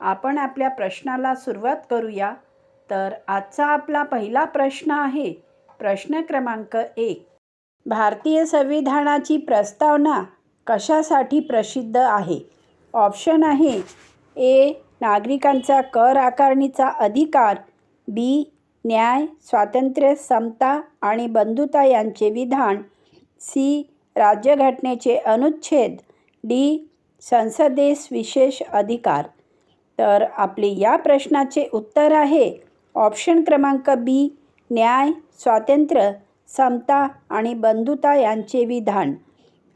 आपण आपल्या प्रश्नाला सुरुवात करूया. तर आजचा आपला पहिला प्रश्न आहे प्रश्न क्रमांक एक. भारतीय संविधानाची प्रस्तावना कशासाठी प्रसिद्ध आहे? ऑप्शन आहे ए. नागरिकांचा कर आकारणीचा अधिकार बी. न्याय स्वातंत्र्य समता आणि बंधुता यांचे विधान सी. राज्यघटनेचे अनुच्छेद डी. संसदेस विशेष अधिकार. तर आपले या प्रश्नाचे उत्तर आहे ऑप्शन क्रमांक बी न्याय स्वातंत्र्य समता आणि बंधुता यांचे विधान.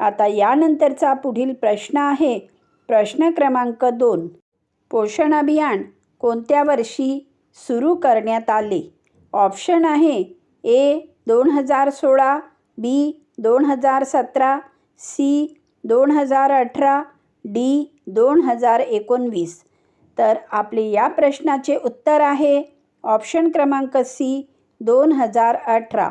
आता यानंतरचा पुढील प्रश्न आहे. प्रश्न क्रमांक दोन. पोषण अभियान कोणत्या वर्षी सुरू करण्यात आले? ऑप्शन आहे ए दोन हजार सोळा बी दोन हजार सतरा सी दोन हजार अठरा डी दोन हजार एकोणवीस. तर आपले या प्रश्नाचे उत्तर आहे. ऑप्शन क्रमांक सी दोन हजार अठरा.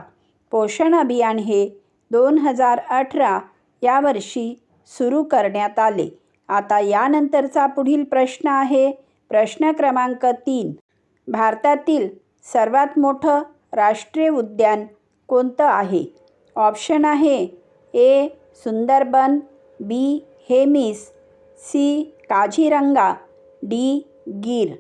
पोषण अभियान हे दोन हजार अठरा या वर्षी सुरू करण्यात आले. आता यानंतरचा पुढील प्रश्न आहे. प्रश्न क्रमांक तीन. भारतातील सर्वात मोठं राष्ट्रीय उद्यान कोणतं आहे? ऑप्शन आहे A Sundarban B Hemis C Kaziranga. D Gir.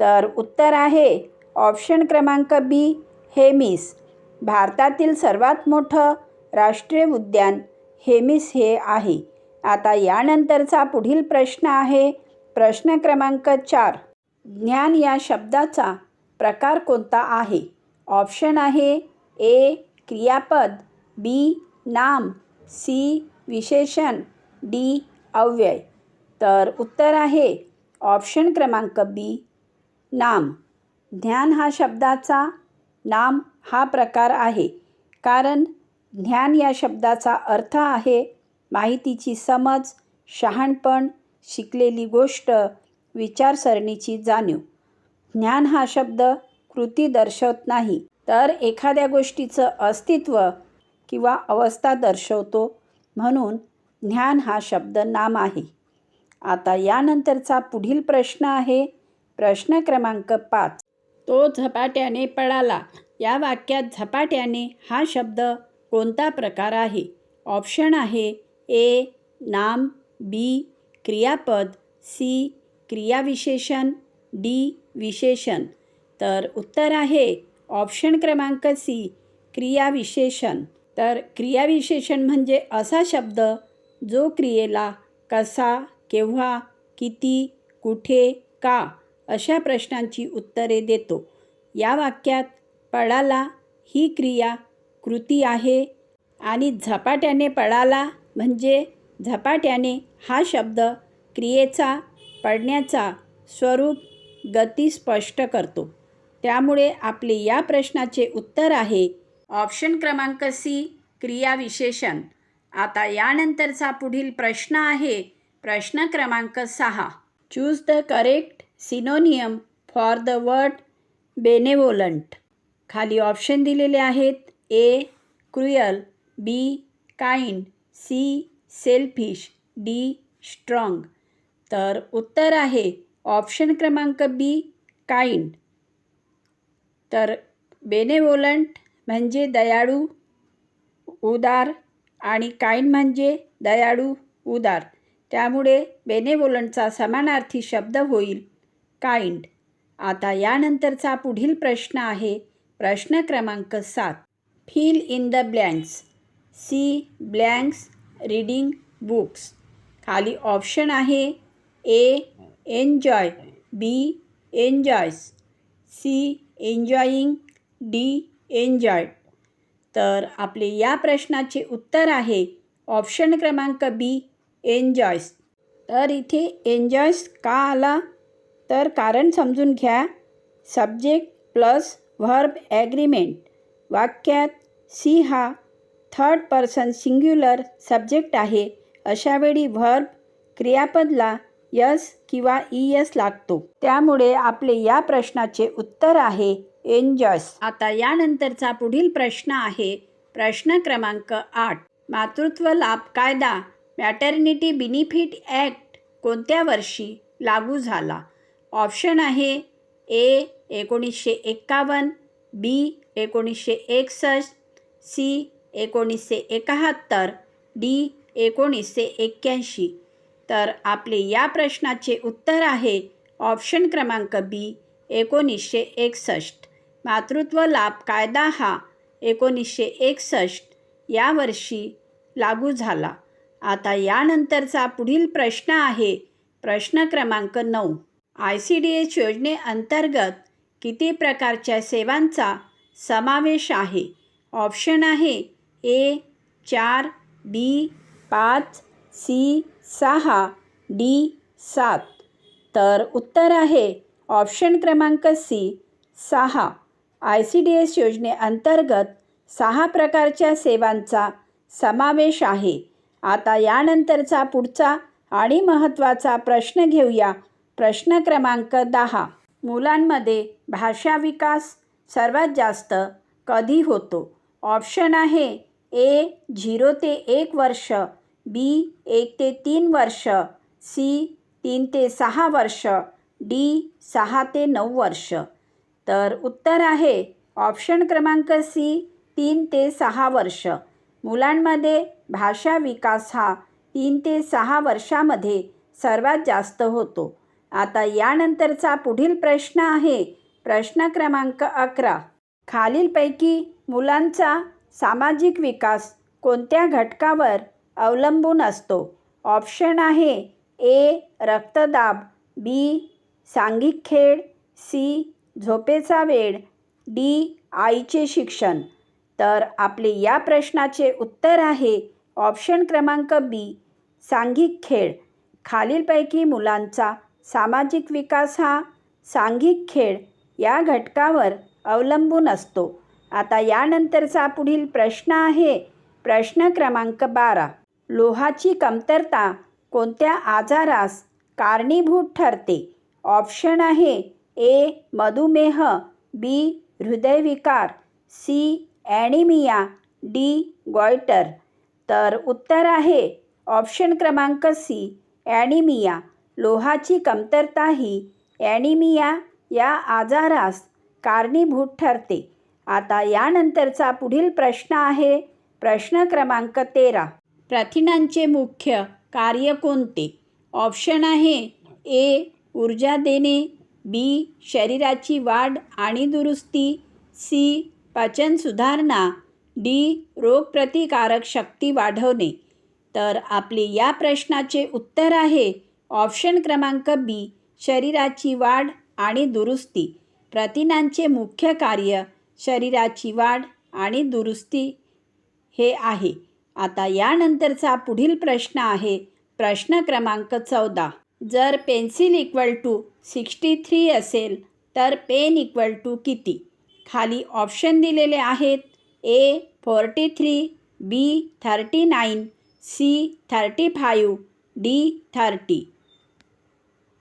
तर उत्तर आहे ऑप्शन क्रमांक बी हेमिस. भारतातील सर्वात मोठं राष्ट्रीय उद्यान हेमिस हे आहे. आता यानंतरचा पुढील प्रश्न आहे प्रश्न क्रमांक चार. ज्ञान या शब्दाचा प्रकार कोणता आहे? ऑप्शन आहे ए क्रियापद बी नाम सी विशेषण डी अव्यय. तर उत्तर आहे ऑप्शन क्रमांक बी नाम. ज्ञान हा शब्दाचा नाम हा प्रकार आहे. कारण ज्ञान या शब्दाचा अर्थ आहे माहितीची समज शहाणपण शिकलेली गोष्ट विचारसरणीची जाणीव. ज्ञान हा शब्द कृती दर्शवत नाही. तर एखाद्या गोष्टीचं अस्तित्व किंवा अवस्था दर्शवतो. म्हणून ज्ञान हा शब्द नाम आहे. आता यानंतरचा पुढील प्रश्न आहे. प्रश्न क्रमांक पाच. तो झपाट्याने पळाला. या वाक्यात झपाट्याने हा शब्द कोणता प्रकार आहे? ऑप्शन आहे ए नाम बी क्रियापद सी क्रियाविशेषण डी विशेषण. तर उत्तर आहे ऑप्शन क्रमांक सी क्रियाविशेषण. तर क्रियाविशेषण म्हणजे असा शब्द जो क्रियेला कसा केव्हा किती कुठे का अशा प्रश्नांची उत्तरे देतो. या वाक्यात पळाला ही क्रिया कृती आहे आणि झपाट्याने पळाला म्हणजे झपाट्याने हा शब्द क्रियेचा पडण्याचा स्वरूप गती स्पष्ट करतो. त्यामुळे आपले या प्रश्नाचे उत्तर आहे ऑप्शन क्रमांक सी क्रियाविशेषण. आता यानंतरचा पुढील प्रश्न आहे प्रश्न क्रमांक सहा. Choose the correct synonym for the word benevolent खाली ऑप्शन दिलेले आहेत A cruel B kind C selfish D strong तर उत्तर आहे ऑप्शन क्रमांक बी काइंड तर बेनेवोलंट म्हणजे दयाळू उदार आणि काइंड म्हणजे दयाळू उदार. त्यामुळे बेनेवोलंटचा समानार्थी शब्द होईल. काइंड. आता यानंतरचा पुढील प्रश्न आहे. प्रश्न क्रमांक सात. Fill in the blanks. She. Blanks reading books. खाली ऑप्शन आहे. A. Enjoy. B. Enjoys. C. Enjoying D. Enjoy. तर आपले या प्रश्नाचे उत्तर आहे. ऑप्शन क्रमांक बी. एन्जॉयस तर इथे एन्जॉयस का आला? तर कारण समजून घ्या. Subject plus verb agreement. वाक्यात सी हा थर्ड पर्सन सिंग्युलर सब्जेक्ट आहे. अशावेळी व्हर्ब क्रियापदला यस किंवा ई एस लागतो. त्यामुळे आपले या प्रश्नाचे उत्तर आहे एन्जॉयस आता यानंतरचा पुढील प्रश्न आहे प्रश्न क्रमांक आठ. मातृत्व लाभ कायदा. मॅटर्निटी बेनिफिट ॲक्ट कोणत्या वर्षी लागू झाला? ऑप्शन आहे ए एकोणीसशे एक्कावन्न बी एकोणीसशे एकसष्ट सी एकोणीसशे एकाहत्तर डी एकोणीसशे एक्क्याऐंशी. तर आपले या प्रश्नाचे उत्तर आहे ऑप्शन क्रमांक बी एकोणीसशे एकसष्ट. मातृत्व लाभ कायदा हा एकोणीसशे एकसष्ट या वर्षी लागू झाला. आता यानंतरचा पुढील प्रश्न आहे. प्रश्न क्रमांक नऊ. आय सी डी एस योजनेअंतर्गत किती प्रकारच्या सेवांचा समावेश आहे? ऑप्शन आहे ए चार बी पाच सी सहा डी सात. तर उत्तर आहे ऑप्शन क्रमांक सी सहा. आय सी डी एस योजनेअंतर्गत सहा प्रकारच्या सेवांचा समावेश आहे. आता यानंतरचा पुढचा आणि महत्त्वाचा प्रश्न घेऊया. प्रश्न क्रमांक दहा. मुलांमध्ये भाषा विकास सर्वात जास्त कधी होतो? ऑप्शन आहे ए झिरो ते एक वर्ष बी एक ते तीन वर्ष सी तीन ते सहा वर्ष डी सहा ते नऊ वर्ष. तर उत्तर आहे ऑप्शन क्रमांक सी तीन ते सहा वर्ष. मुलांमध्ये भाषा विकास हा तीन ते सहा वर्षामध्ये सर्वात जास्त होतो. आता यानंतरचा पुढील प्रश्न आहे प्रश्न क्रमांक अकरा. खालीलपैकी मुलांचा सामाजिक विकास कोणत्या घटकावर अवलंबून असतो? ऑप्शन आहे ए रक्तदाब बी सांघिक खेळ सी झोपेचा वेळ डी आईचे शिक्षण. तर आपले या प्रश्नाचे उत्तर आहे ऑप्शन क्रमांक बी सांघिक खेळ. खालीलपैकी मुलांचा सामाजिक विकास हा सांघिक खेळ या घटकावर अवलंबून असतो. आता यानंतरचा पुढील प्रश्न आहे. प्रश्न क्रमांक बारा. लोहाची कमतरता कोणत्या आजारास कारणीभूत ठरते? ऑप्शन आहे ए मधुमेह बी हृदयविकार सी ॲनिमिया डी गॉयटर. तर उत्तर आहे ऑप्शन क्रमांक सी ॲनिमिया. लोहाची कमतरता ही ॲनिमिया या आजारास कारणीभूत ठरते. आता यानंतरचा पुढील प्रश्न आहे प्रश्न क्रमांक तेरा. प्रथिनांचे मुख्य कार्य कोणते? ऑप्शन आहे ए ऊर्जा देणे बी शरीराची वाढ आणि दुरुस्ती सी पचन सुधारणा डी रोगप्रतिकारक शक्ती वाढवणे. तर आपले या प्रश्नाचे उत्तर आहे ऑप्शन क्रमांक बी शरीराची वाढ आणि दुरुस्ती. प्रथिनांचे मुख्य कार्य शरीराची वाढ आणि दुरुस्ती हे आहे. आता यानंतरचा पुढील प्रश्न आहे प्रश्न क्रमांक चौदा. जर pencil equal to sixty three असेल तर पेन इक्वल टू किती? खाली ऑप्शन दिलेले आहेत. A forty three B thirty nine C thirty five D thirty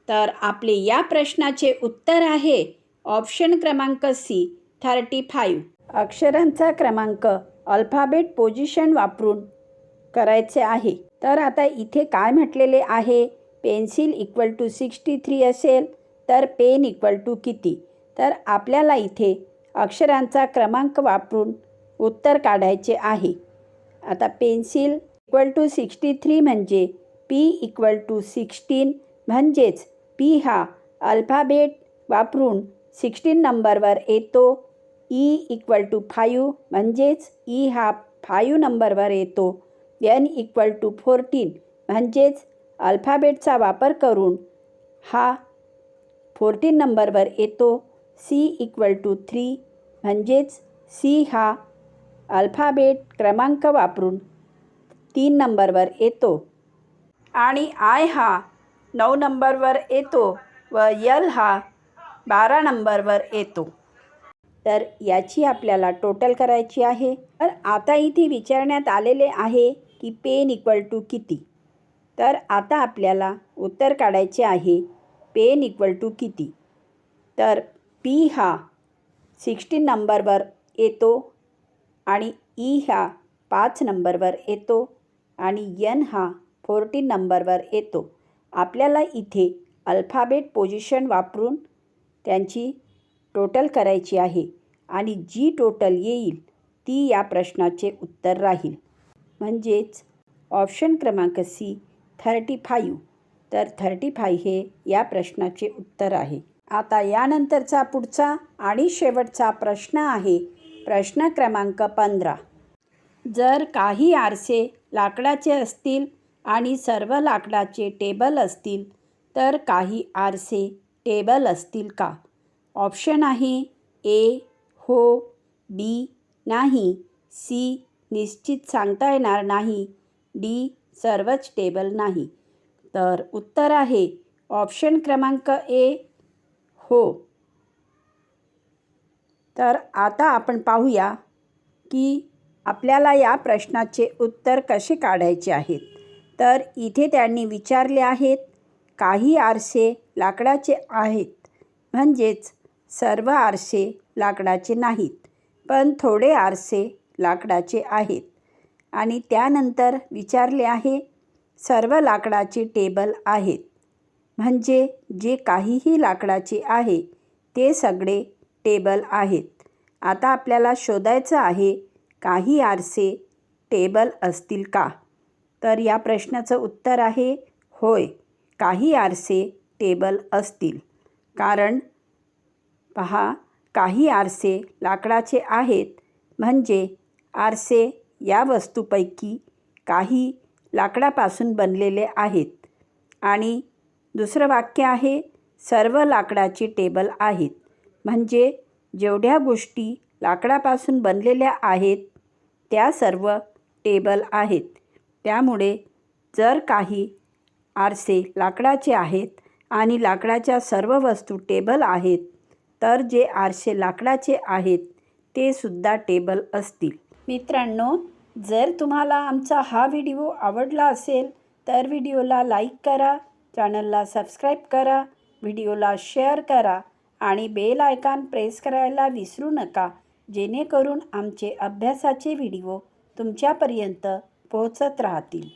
तर आपले या प्रश्नाचे उत्तर आहे ऑप्शन क्रमांक सी थर्टी फाईव्ह अक्षरांचा क्रमांक अल्फाबेट पोझिशन वापरून करायचे आहे. तर आता इथे काय म्हटलेले आहे? Pencil equal to sixty three असेल तर पेन इक्वल टू किती? तर आपल्याला इथे अक्षरांचा क्रमांक वापरून उत्तर काढायचे आहे. आता pencil equal to sixty three म्हणजे पी इक्वल टू सिक्स्टीन म्हणजेच पी हा अल्फाबेट वापरून सिक्स्टीन नंबरवर येतो. ई इक्वल टू फायू म्हणजेच ई हा फायू नंबरवर येतो. एन इक्वल टू फोर्टीन म्हणजेच अल्फाबेटचा वापर करून हा फोर्टीन नंबरवर येतो. सी इक्वल टू थ्री म्हणजेच सी हा अल्फाबेट क्रमांक वापरून तीन नंबरवर येतो. आणि आय हा नऊ नंबरवर येतो व यल हा बारा नंबरवर येतो. तर याची आपल्याला टोटल करायची आहे. तर आता इथे विचारण्यात आलेले आहे की पेन इक्वल टू किती? तर आता आपल्याला उत्तर काढायचे आहे पेन इक्वल टू किती? तर पी हा सिक्स्टीन नंबरवर येतो आणि ई हा पाच नंबरवर येतो आणि यन हा फोर्टीन नंबरवर येतो. आपल्याला इथे अल्फाबेट पोझिशन वापरून त्यांची टोटल करायची आहे आणि जी टोटल येईल ती या प्रश्नाचे उत्तर राहील. म्हणजेच ऑप्शन क्रमांक सी थर्टी फाईव्ह. तर थर्टी फाय हे या प्रश्नाचे उत्तर आहे. आता यानंतरचा पुढचा आणि शेवटचा प्रश्न आहे. प्रश्न क्रमांक पंधरा. जर काही आरसे लाकडाचे असतील आणि सर्व लाकडाचे टेबल असतील तर काही आरसे टेबल असतील का? ऑप्शन आहे ए हो बी नाही सी निश्चित सांगता येणार नाही डी सर्वच टेबल नाही. तर उत्तर आहे ऑप्शन क्रमांक ए हो. तर आता आपण पाहूया की आपल्याला या प्रश्नाचे उत्तर कसे काढायचे आहेत. तर इथे त्यांनी विचारले आहेत काही आरसे लाकडाचे आहेत म्हणजेच सर्व आरसे लाकडाचे नाहीत पण थोडे आरसे लाकडाचे आहेत. आणि त्यानंतर विचारले आहे सर्व लाकडाचे टेबल आहेत. म्हणजे जे काहीही लाकडाचे आहे ते सगळे टेबल आहेत. आता आपल्याला शोधायचं आहे काही आरसे टेबल असतील का? तर या प्रश्नाचं उत्तर आहे होय काही आरसे टेबल असतील. कारण पहा काही आरसे लाकडाचे आहेत म्हणजे आरसे या वस्तूपैकी काही लाकडापासून बनलेले आहेत. आणि दुसरं वाक्य आहे सर्व लाकडाची टेबल आहेत. म्हणजे जेवढ्या गोष्टी लाकडापासून बनलेल्या आहेत त्या सर्व टेबल आहेत. त्यामुळे जर काही आरसे लाकडाचे आहेत आणि लाकडाच्या सर्व वस्तू टेबल आहेत तर जे आरसे लाकडाचे आहेत ते सुद्धा टेबल असतील. मित्रांनो जर तुम्हाला आमचा हा व्हिडिओ आवडला असेल तर व्हिडिओला लाईक करा चॅनलला सबस्क्राईब करा व्हिडिओला शेअर करा आणि बेल आयकॉन प्रेस करायला विसरू नका जेणेकरून आमचे अभ्यासाचे व्हिडिओ तुमच्यापर्यंत पोहोचत राहतील.